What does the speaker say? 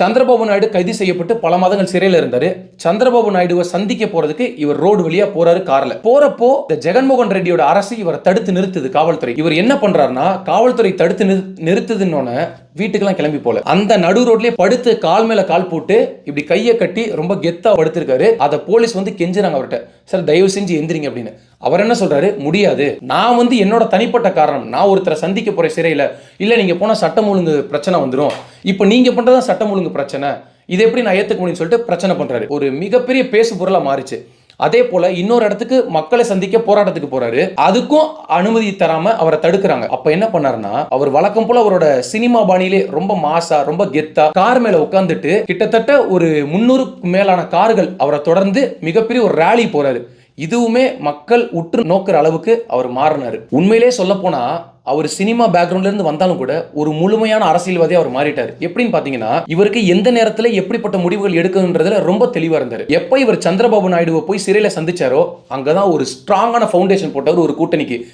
சந்திரபாபு நாயுடு கைது செய்யப்பட்டு பல மாதங்கள் சிறையில் இருந்தாரு. சந்திரபாபு நாயுடுவை சந்திக்க போறதுக்கு இவர் ரோடு வழியா போறாரு கார்ல. போறப்போ இந்த ஜெகன்மோகன் ரெட்டியோட அரசு இவரை தடுத்து நிறுத்துது காவல்துறை. இவர் என்ன பண்றாருன்னா காவல்துறை தடுத்து நிறு- வீட்டுக்கெல்லாம் கிளம்பி போல. அந்த நடு ரோட்லயே படுத்து கால் மேல கால் போட்டு இப்படி கையை கட்டி ரொம்ப கெத்தா படுத்திருக்காரு. அதை போலீஸ் வந்து கெஞ்சுறாங்க அவர்கிட்ட. சார் தயவு செஞ்சு எந்திரிங்க அப்படின்னு. அவர் என்ன சொல்றாரு? முடியாது. நான் வந்து என்னோட தனிப்பட்ட காரணம். நான் ஒருத்தரை சந்திக்க போகிற சிறையில் இல்லை நீங்க போனால் சட்டம் ஒழுங்கு பிரச்சனை வந்துடும் இப்போ நீங்க பண்றதா சட்டம் ஒழுங்கு பிரச்சனை. இதை எப்படி நான் ஏற்றுக்க முடியும்னு சொல்லிட்டு பிரச்சனை பண்றாரு. ஒரு மிகப்பெரிய பேசு பொருளாக மாறிச்சு. அதே போல இன்னொரு இடத்துக்கு மக்களை சந்திக்க போராட்டத்துக்கு போறாரு. அதுக்கும் அனுமதி தராம அவரை தடுக்கிறாங்க. அப்ப என்ன பண்ணாருன்னா அவர் வழக்கம் போல அவரோட சினிமா பாணியிலே ரொம்ப மாசா ரொம்ப கெத்தா கார் மேல உட்காந்துட்டு கிட்டத்தட்ட ஒரு முன்னூறுக்கு மேலான கார்கள் அவரை தொடர்ந்து மிகப்பெரிய ஒரு ரேலி போறாரு. இதுவுமே மக்கள் உற்று நோக்கிற அளவுக்கு அவர் மாறினார். உண்மையிலே சொல்ல போனா அவர் சினிமா பேக்ரவுண்ட்ல இருந்து வந்தாலும் கூட ஒரு முழுமையான அரசியல்வாதி அவர் மாறிட்டார். எப்படின்னு பாத்தீங்கன்னா இவருக்கு எந்த நேரத்துல எப்படிப்பட்ட முடிவுகள் எடுக்கணுன்றதுல ரொம்ப தெளிவா இருந்தார். எப்ப இவர் சந்திரபாபு நாயுடுவை போய் சிறையில சந்திச்சாரோ அங்கதான் ஒரு ஸ்ட்ராங்கான ஃபவுண்டேஷன் போட்டவர் ஒரு கூட்டணிக்கு.